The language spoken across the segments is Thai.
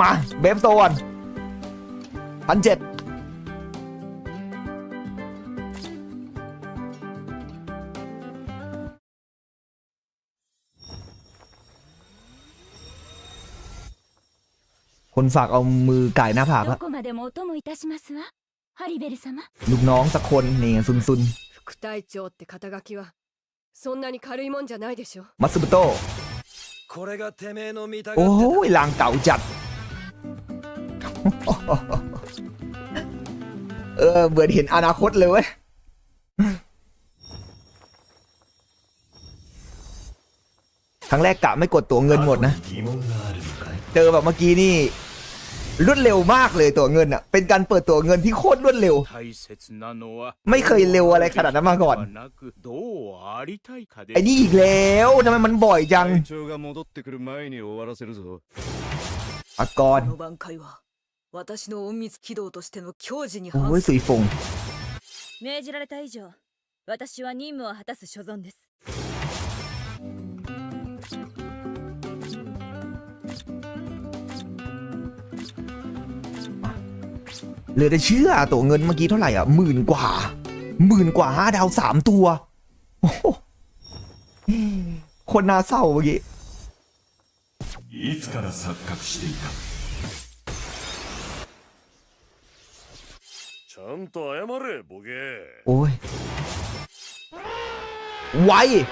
มาเบฟโซนพันเจ็ดคนฝากเอามือไก่หน้าผาก ど แล้ว こまでもお供いたしますわハリベル様 ลูกน้องสักคนนี่ซุนซุน 副隊長って肩書きはそんなに軽いもんじゃないでしょ มัตสึบุโตะ これがてめえの見たが โอ้ って ยลางเก่าจัด เออเบื่อเห็นอนาคตเลยเว้ยครั้งแรกกะไม่กดตัวเงินหมดนะ เจอแบบเมื่อกี้นี่รวดเร็วมากเลยตัวเงินอะ เป็นการเปิดตัวเงินที่โคตรรวดเร็ว ไม่เคยเร็วอะไรขนาดนั้นมาก่อน ไอ้นี่อีกแล้วทำไมมันบ่อยจังอากร 私の隠密軌道としての矜持に โอ้ 反 ย す สุยฟง 命じられた以上私は任務を果たす所存です เหลือแต่เชื่อตัวเงินเมื่อกี้เท่าไหร่อ่ะหมื่นกว่าหมื่นกว่าห้าดาวสามตัวโอ้โหคนน่าเศร้าเมื่อกี้ いつから錯覚していた ゃんと謝れボケ โอ้ย ไว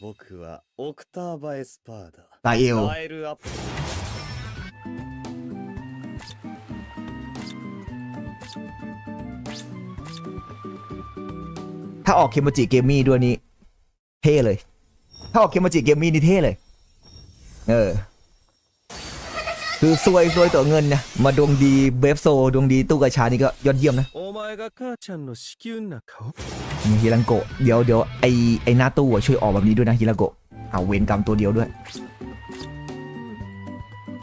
僕はオクターバエスパーだ ตาเอล ライルアップ ถ้าออกเคมาจิเกมมี่ด้วยนี่เท่เลย ถ้าออกเคมาจิเกมมี่นี่เท่เลย เออ คือซวยซวยตัวเงินนะมาดวงดีเบฟโซดวงดีตู้กระชานี่ก็ยอดเยี่ยมนะฮิรังโกะเดี๋ยวเดี๋ยวไอไอหน้าตู้ช่วยออกแบบนี้ด้วยนะฮิรังโกะเอาเวนกรรมตัวเดียวด้วย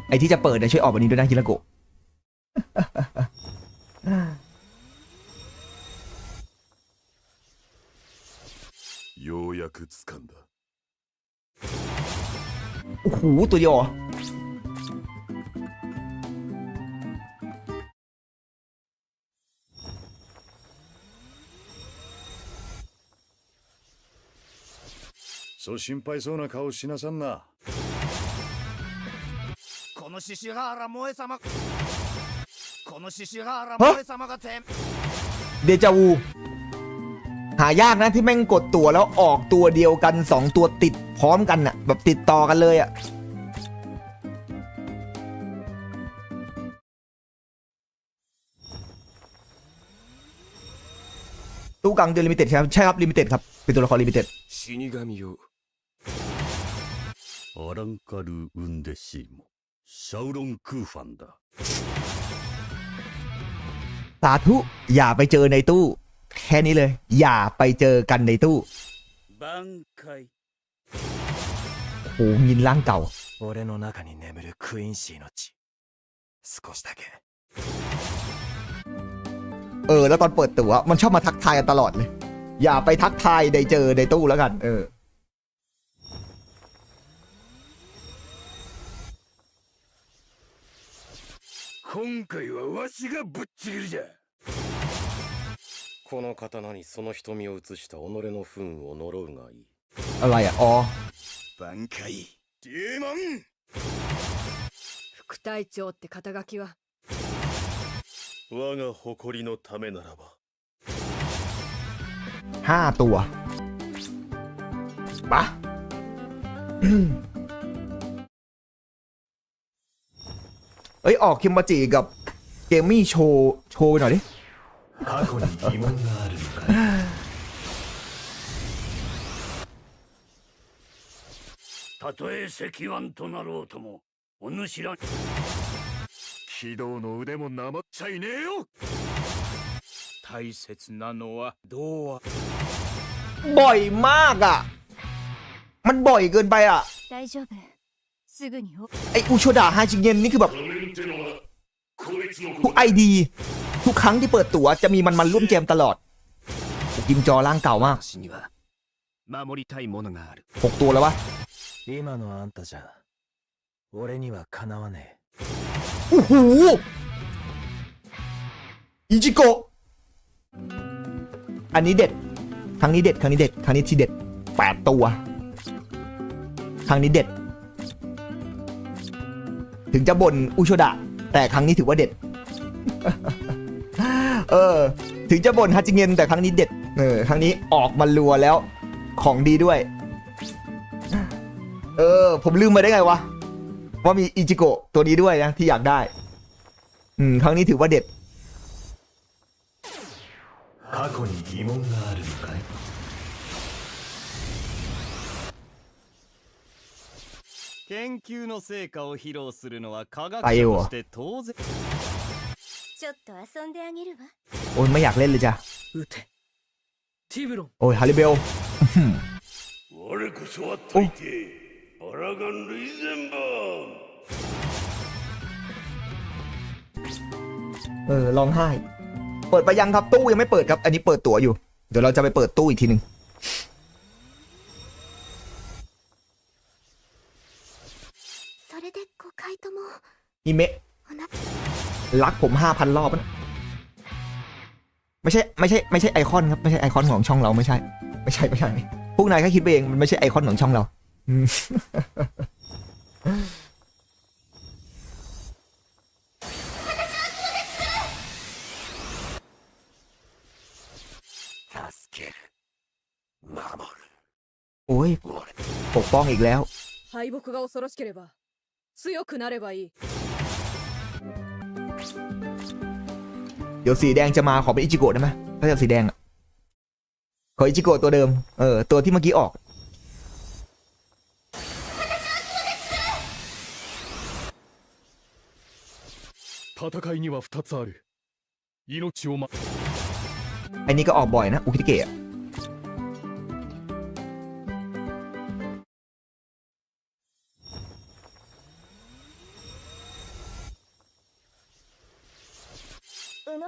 ไอที่จะเปิดเนี่ยช่วยออกแบบนี้ด้วยนะฮิรังโกะโอ้โหตัวเดียว そう心配そうな顔しなさんなこの獅子原萌様この獅子原萌様がて เดจาวูหายากนะที่แม่งกดตัวแล้วออกตัวเดียวกันสองตัวติดพร้อมกันอะแบบติดต่อกันเลยอะตู้กังเดลิมิเต็ดใช่ไหมใช่ครับลิมิเต็ดครับ เป็นตัวละครลิมิเต็ด 死神よ アランカル・ウンデシーモシャウロン・クーファンだ สาธุอย่าไปเจอในตู้ แค่นี้เลย อย่าไปเจอกันในตู้ 挽回 โอ้โหยินร่างเก่า 俺の中に眠るクインシーの血少しだけ เออ แล้วตอนเปิดตัวมันชอบมาทักทายกันตลอดเลย อย่าไปทักทายในเจอในตู้แล้วกัน เออ 今回はわしがぶっちぎるじゃこの刀にその瞳を映した己の不運を呪うがいい อะไรอ่ะ อ๋อ 挽回デーモン副隊長って肩書きは我が誇りのためならば ห้าตัวปะ เอ้ย ออกคิมบาจิกับเกมมี่โชว์ โชว์ไปหน่อยดิ 過去に疑問があるのかいたとえ石腕となろうともお主ら軌道の腕もなまっちゃいねえよ大切なのはどうあ บ่อยมากอ่ะ มันบ่อยเกินไปอ่ะ 大丈夫すぐにお ไออูโชดาฮาจิเงนนี่คือแบบทุกไอดี ทุกครั้งที่เปิดตัวจะมีมันมันร่วมเกมตลอดยิมจอร่างเก่ามากหกตัวแล้ววะโอ้โหอิจิโกอันนี้เด็ด ครั้งนี้เด็ด ครั้งนี้เด็ด ครั้งนี้ที่เด็ดแปดตัว ครั้งนี้เด็ด ถึงจะบ่นอุโชดะ แต่ครั้งนี้ถือว่าเด็ด เออ ถึงจะบ่นฮัจิเงนแต่ครั้งนี้เด็ด เออ ครั้งนี้ออกมารัวแล้ว ของดีด้วย เออ ผมลืมไปได้ไงวะ ว่ามีอิจิโกะตัวนี้ด้วยนะ ที่อยากได้ อืม ครั้งนี้ถือว่าเด็ด 研究の成果を披露するのは科学あええわ者として当然ちょっと遊んであげるわ โอ้ยไม่อยากเล่นเลยจ้ะ 撃てティブロン โอ้ยฮาริเบล 我こそは大抵アラガン・ルイゼンバーン เออร้องไห้ เปิดไปยังครับตู้ยังไม่เปิดครับ อันนี้เปิดตั๋วอยู่ เดี๋ยวเราจะไปเปิดตู้อีกทีหนึ่ง อิเมะ おな รักผมห้าพันรอบนะไม่ใช่ไม่ใช่ไม่ใช่ไอคอนครับไม่ใช่ไอคอนของช่องเราไม่ใช่ ไม่ใช่ไม่ใช่ พวกนายแค่คิดไปเองมันไม่ใช่ไอคอนของช่องเราอืม 助ける守る โอ้ยปกป้องอีกแล้ว 敗北が恐ろしければ強くなればいい เดี๋ยวสีแดงจะมาขอเป็นอิจิโกะได้ไหมถ้าจะสีแดงอ่ะ ขออิจิโกะตัวเดิม เออ ตัวที่เมื่อกี้ออก 戦いには2つある命をま ไอ้นี่ก็ออกบ่อยนะ อุคิเกะ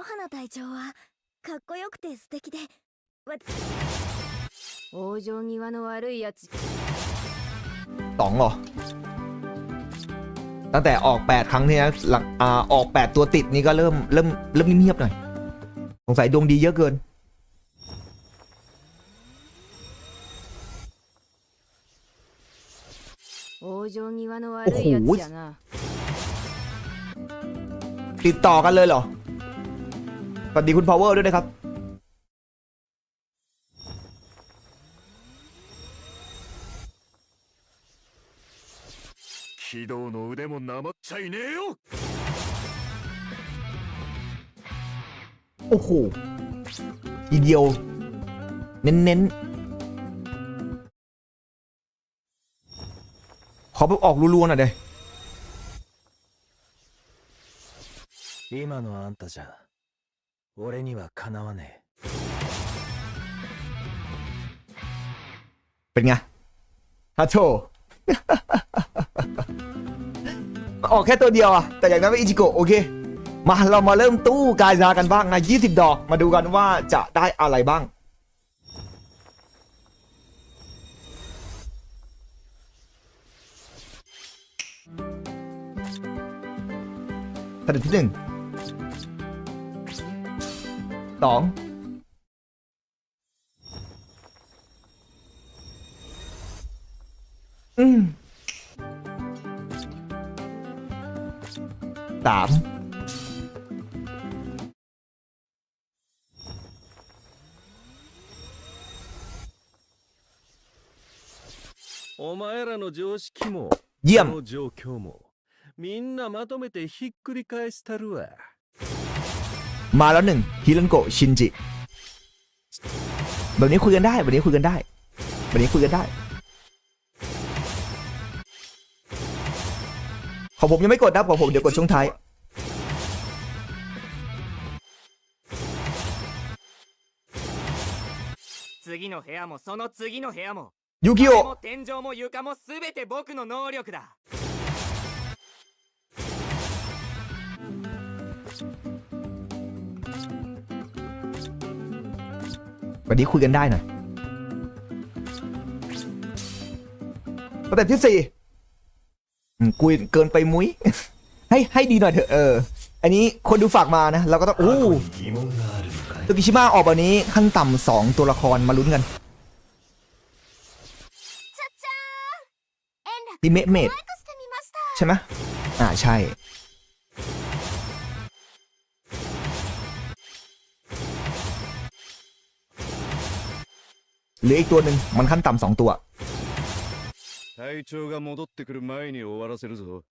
宇野花隊長はかっこよくて素敵でわ往生際の悪いやつ สองเหรอ ตั้งแต่ออกแปดครั้งเนี่ยนะหลังอ่าออกแปดตัวติดนี่ก็เริ่มเริ่มเริ่มเงียบๆหน่อย สงสัยดวงดีเยอะเกิน 往生際の悪いやつじゃな ติดต่อกันเลยเหรอ สวัสดีคุณ power ด้วยนะครับ 軌道の腕もなまっちゃいねえよ โอ้โหทีเดียว เน้นๆ ขอไปออกรัวๆหน่อยเดย 今のあんたじゃ 俺にはかなわね เป็นไงฮัทโช ออกแค่ตัวเดียวอะแต่อย่างนั้นเป็นอิจิโกะโอเค มาเรามาเริ่มตู้กายซากันบ้างนะ20 ดอก มาดูกันว่าจะได้อะไรบ้าง สเต็ปที่หนึ่ง สองอืมสาม お前らの常識も เยี่ย こ ม の状況もみんなまとめてひっくり返したるわ มาแล้วหนึ่งฮิรันโกะชินจิ แบบนี้คุยกันได้ แบบนี้คุยกันได้ แบบนี้คุยกันได้ ของผมยังไม่กดนะของผมเดี๋ยวกดช่วงท้าย 次の部屋もその次の部屋もยูกิ 壁 โอ も天井も床も全て僕の能力だ วันนี้คุยกันได้หน่อยสเต็ปที่สี่คุยเกินไปมุ้ย ให้ให้ดีหน่อยเถอะเออ อันนี้คนดูฝากมานะเราก็ต้องอู้ตุกิชิมะออกแบบนี้ขั้นต่ำสองตัวละครมาลุ้นกันดิเมเมดใช่ไหมอ่าใช่ เหลืออีกตัวหนึ่งมันขั้นต่ำสองตัว 隊長が戻ってくる前に終わらせるぞ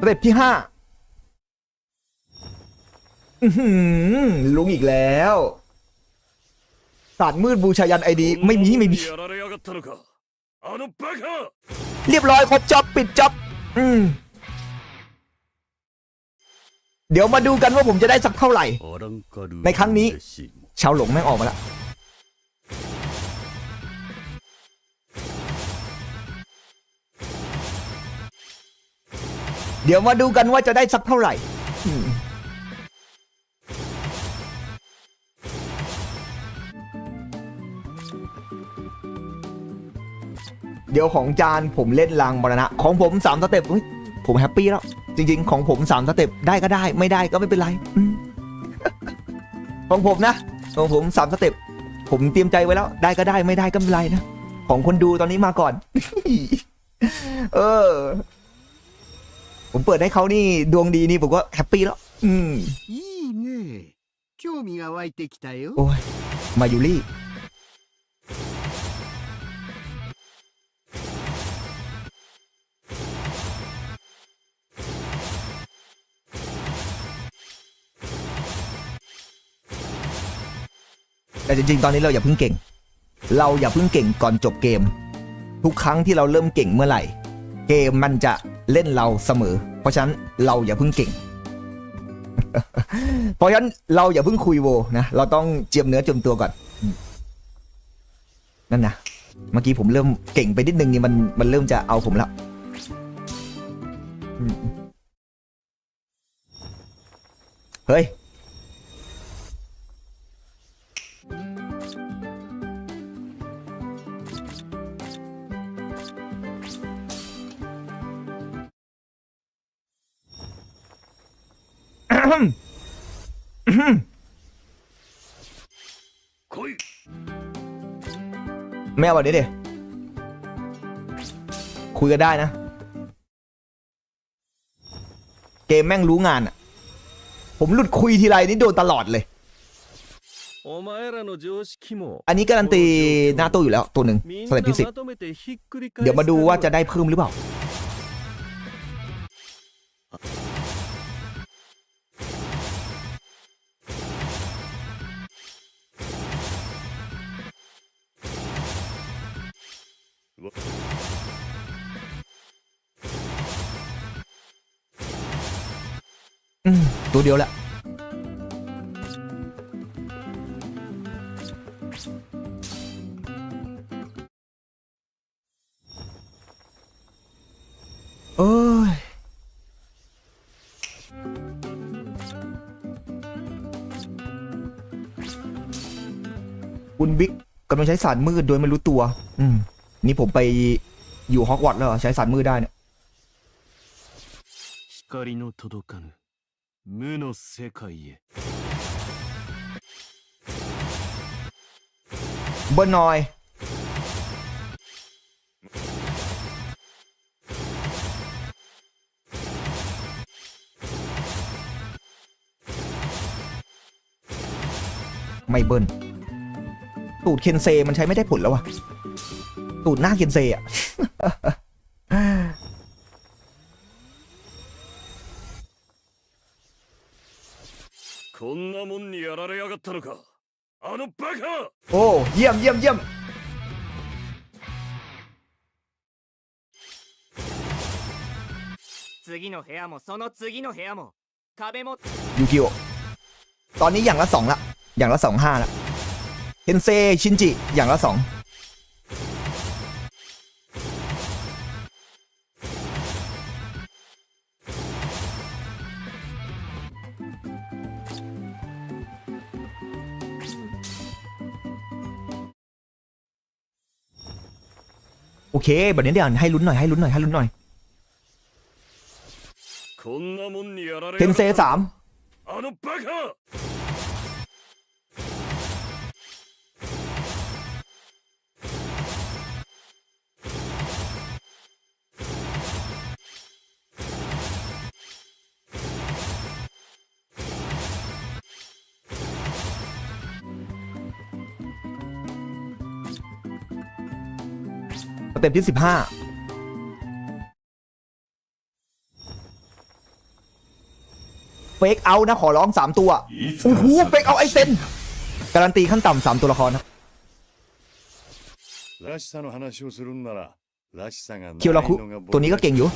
สเต็ปที่ห้าอื้อหือลุงอีกแล้วศาสตร์มืดบูชายันไอดี ไม่มีไม่มี やられやがったのかあのバカ เรียบร้อยครบจ็อบปิดจ็อบอืมเดี๋ยวมาดูกันว่าผมจะได้สักเท่าไหร่ ในครั้งนี้ ชาวหลงแม่งออกมาแล้วเดี๋ยวมาดูกันว่าจะได้สักเท่าไหร่ เดี๋ยวของจานผมเล่นลางมรณะ ของผมสามสเต็ปอุ๊ยผมแฮปปี้แล้ว จริง ๆ ของผมสามสเต็ปได้ก็ได้ ไม่ได้ก็ไม่เป็นไรอืม ของผมนะ ของผมสามสเต็ปผมเตรียมใจไว้แล้ว ได้ก็ได้ไม่ได้ก็ไม่เป็นไรนะ ของคนดูตอนนี้มาก่อน เออ ผมเปิดให้เขานี่ดวงดีนี่ผมก็แฮปปี้แล้ว อืม いいね興味が湧いてきたよ โอ้ย มายูรี่ แต่จริงๆ ตอนนี้เราอย่าเพิ่งเก่ง เราอย่าเพิ่งเก่งก่อนจบเกม ทุกครั้งที่เราเริ่มเก่งเมื่อไหร่ เกมมันจะเล่นเราเสมอ เพราะฉะนั้นเราอย่าเพิ่งเก่ง เพราะฉะนั้นเราอย่าเพิ่งคุยโวนะเราต้องเจียมเนื้อเจียมตัวก่อนนั่นนะเมื่อกี้ผมเริ่มเก่งไปนิดนึงนี่มันมันเริ่มจะเอาผมแล้วเฮ้ย ไม่เอาแบบนี้ดิ คุยกันได้นะ เกมแม่งรู้งานอะผมหลุดคุยทีไรนี่โดนตลอดเลย อันนี้การันตีหน้าตู้อยู่แล้วตัวหนึ่งสเต็ปที่สิบเดี๋ยวมาดูว่าจะได้เพิ่มหรือเปล่า อืม ตัวเดียวแหละ โอ้ย คุณบิ๊กกำลังใช้สารมืดโดยไม่รู้ตัว อืม นี่ผมไปอยู่ฮอกวอตส์แล้วเหรอใช้สารมืดได้เนี่ย 光の届かぬ 無の世界へ เบิร์นหน่อย ไม่เบิร์นตูดเคนเซมันใช้ไม่ได้ผลแล้ววะตูดหน้าเคนเซอ่ะ โอ้เยี่ยมเยี่ยมเยี่ยมยูกิโอตอนนี้อย่างละสองละอย่างละสองห้าละเทนเซชินจิอย่างละสอง เคแบบนี้เดี๋ยวให้ลุ้นหน่อยให้ลุ้นหน่อยให้ลุ้นหน่อยเทนเซสาม สเต็ปที่สิบห้าเฟกเอานะขอร้องสามตัวโอ้โหเฟกเอาไอเซนการันตีขั้นต่ำสามตัวละครนะเคียวราคุตัวนี้ก็เก่งอยู่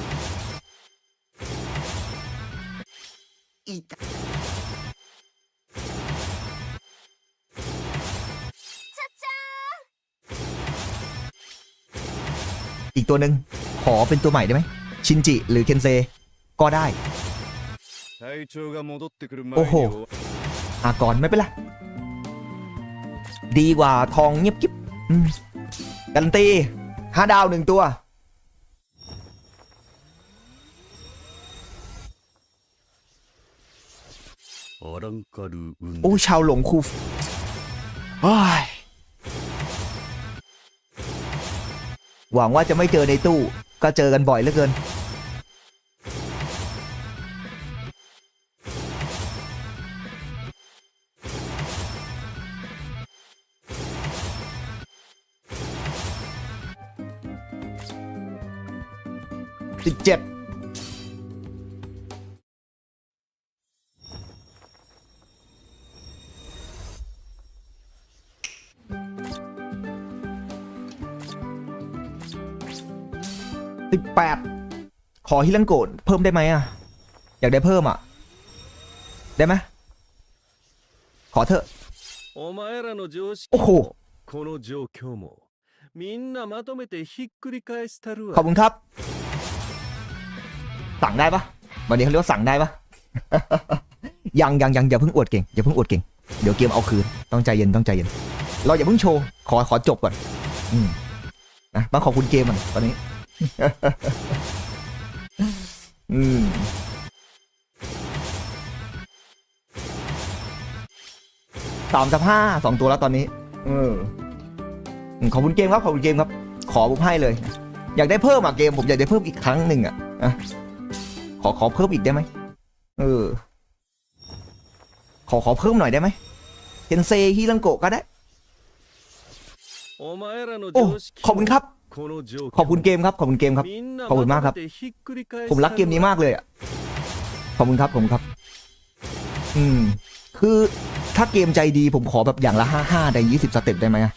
ตัวหนึ่งขอเป็นตัวใหม่ได้ไหมชินจิหรือเคนเซก็ได้ โอ้โห อากรไม่เป็นไร ดีกว่าทองเงียบกิบกันตีห้าดาวหนึ่งตัว โอ้ชาวหลงคูโอ้ หวังว่าจะไม่เจอในตู้ ก็เจอกันบ่อยเหลือเกิน สิบเจ็ด 18 ขอฮิลันโกดเพิ่มได้ไหมอะ อยากได้เพิ่มอะ ได้ไหมขอเถอะ โอ้โหขอบคุณครับ สั่งได้ปะวันนี้เขาเรียกว่าสั่งได้ปะยังยังยังอย่าเพิ่งอวดเก่งอย่าเพิ่งอวดเก่งเดี๋ยวเกมเอาคืนต้องใจเย็นต้องใจเย็น เราอย่าเพิ่งโชว์ ขอขอจบก่อน อืมนะบ้างขอบคุณเกมมันตอนนี้ สามสับห้าสองตัวแล้วตอนนี้ เออขอบคุณเกมครับ ขอบคุณเกมครับ ขอผมให้เลย อยากได้เพิ่มอะเกมผมอยากได้เพิ่มอีกครั้งหนึ่งอะขอขอเพิ่มอีกได้ไหมเออ ขอขอเพิ่มหน่อยได้ไหมเทนเซฮิลังโกะก็ได้ โอ้ขอบคุณครับ ขอบคุณเกมครับขอบคุณเกมครับ ขอบคุณมากครับ ผมรักเกมนี้มากเลยอะขอบคุณครับผมครับ อืม คือถ้าเกมใจดีผมขอแบบอย่างละห้าห้าได้ยี่สิบสเต็ปได้ไหมอะ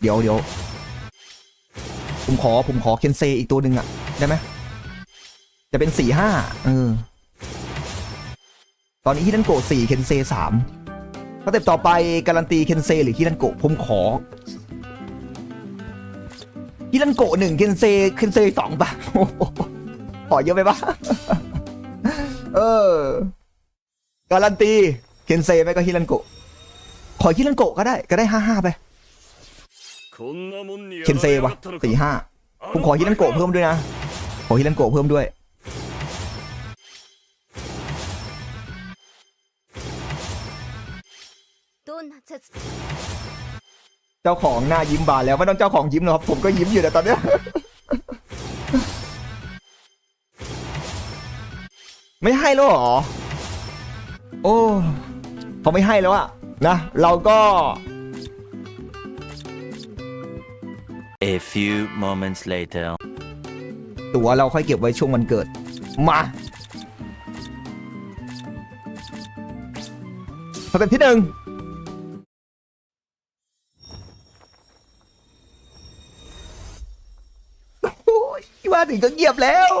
เดี๋ยวเดี๋ยวผมขอผมขอเคนเซอีกตัวหนึ่งอะได้ไหมจะเป็นสี่ห้าเออ ตอนนี้ฮิดันโกะสี่เคนเซสามสเต็ปต่อไปการันตีเคนเซหรือฮิดันโกะผมขอ ฮิรันโกะหนึ่งเคนเซเคนเซสองปะหขอเยอะไปปะเออ การันตีเคนเซไปก็ฮิรันโกะขอฮิรันโกะก็ได้ก็ได้ห้าห้าไปเคนเซวะสี่ห้าผมขอฮิรันโกะเพิ่มด้วยนะขอฮิรันโกะเพิ่มด้วย เจ้าของหน้ายิ้มบานแล้วไม่ต้องเจ้าของยิ้มหรอกครับผมก็ยิ้มอยู่แต่ตอนเนี้ยไม่ให้แล้วเหรอ โอ้เขาไม่ให้แล้วอะนะเราก็ A few moments later. ตั๋วเราค่อยเก็บไว้ช่วงวันเกิด มาสเต็ปที่หนึ่ง มาถึงก็เงียบแล้ว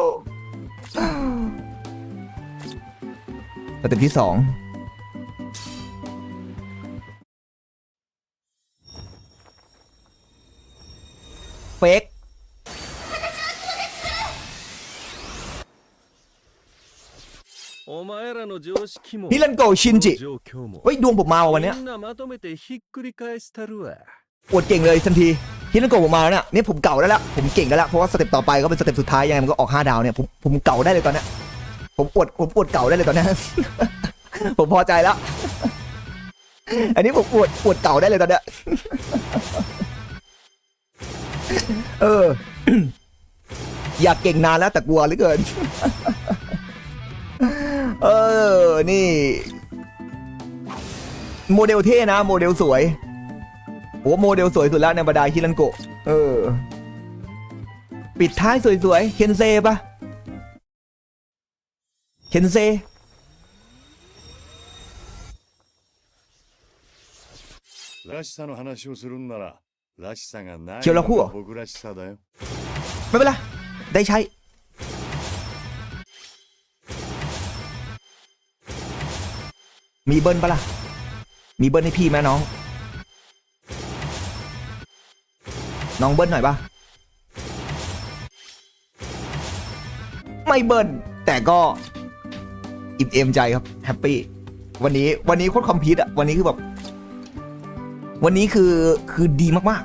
สเต็ปที่สองเฟกฮิลันโกชินจิเฮ้ยดวงผมมาวันนี้ อวดเก่งเลยทันทีฮิโนโกะผมมาแล้วเนี่ยนี่ผมเก่าได้แล้วผมเก่งได้แล้วเพราะว่าสเต็ปต่อไปก็เป็นสเต็ปสุดท้ายยังไงมันก็ออก5ดาวเนี่ยผมผมเก่าได้เลยตอนนี้ผมอวดผมอวดเก่าได้เลยตอนนี้ ผมพอใจแล้ว อันนี้ผมอวดอวดเก่าได้เลยตอนนี้เออ อยากเก่งนานแล้วแต่กลัวเหลือเกิน เออ นี่ โมเดลเท่นะ โมเดลสวย โอ้โมเดลสวยสุดแล้วในบรรดาฮิรันโกะเออ ปิดท้ายสวยๆ เคนเซปะเคนเซ らしさの話をするんなららしさがないเชียวละคู่เหรอ のが僕らしさだよ ไม่เป็นไร ได้ใช้ มีเบิ้ลปะล่ะ มีเบิ้ลให้พี่ไหมน้อง น้องเบิ้ลหน่อยปะไม่เบิ้ลแต่ก็อิ่มเอมใจครับแฮปปี้วันนี้วันนี้โคตรคอมพิวต์อะวันนี้คือแบบวันนี้คือคือดีมาก